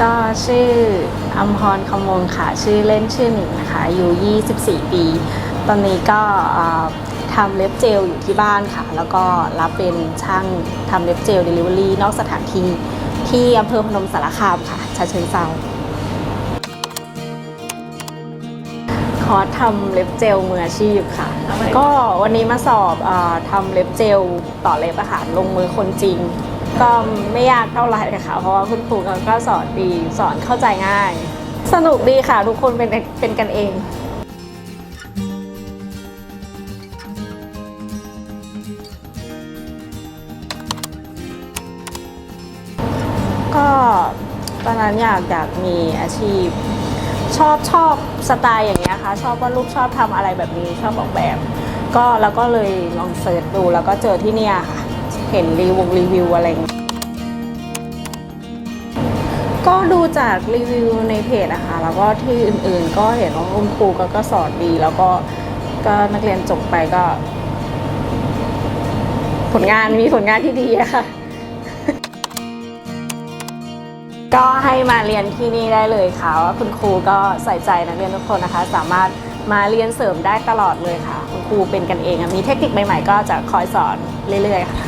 ก็ชื่ออัมพรคำมงค่ะ ชื่อเล่นชื่อหนิงนะคะอายุ24 ปี ตอนนี้ก็เอ่อทำเล็บเจลอยู่ที่บ้านค่ะ แล้วก็รับเป็นช่างทำเล็บเจลเดลิเวอรี่นอกสถานที่ที่อำเภอพนมสารคามค่ะชาเชิงเซาคอร์สทำเล็บเจลมืออาชีพค่ะ ก็วันนี้มาสอบเออทำเล็บเจลต่อเล็บอาหารลงมือคนจริง ก็ไม่ยากเท่าไหร่ค่ะ เพราะว่าคุณครูเขาก็สอนดีสอนเข้าใจง่าย สนุกดีค่ะทุกคนเป็นเป็นกันเองก็ตอนนั้นอยากอยากมีอาชีพ ชอบชอบสไตล์อย่างเงี้ยค่ะ ชอบว่าลูกชอบทำอะไรแบบนี้ชอบออกแบบ ก็แล้วก็เลยลองเสิร์ชดูแล้วก็เจอที่เนี่ยค่ะ เห็นรีวงรีวิวอะไร ก็ดูจากรีวิวในเพจนะคะ แล้วก็ที่อื่นๆก็เห็นว่าคุณครูก็ก็สอนดี แล้วก็ก็นักเรียนจบไปก็ ผลงานมีผลงานที่ดีอะค่ะ ก็ให้มาเรียนที่นี่ได้เลยค่ะว่าคุณครูก็ใส่ใจนักเรียนทุกคนนะคะ สามารถมาเรียนเสริมได้ตลอดเลยค่ะ คุณครูเป็นกันเองมีเทคนิคใหม่ๆ ก็จะคอยสอนเรื่อยๆค่ะ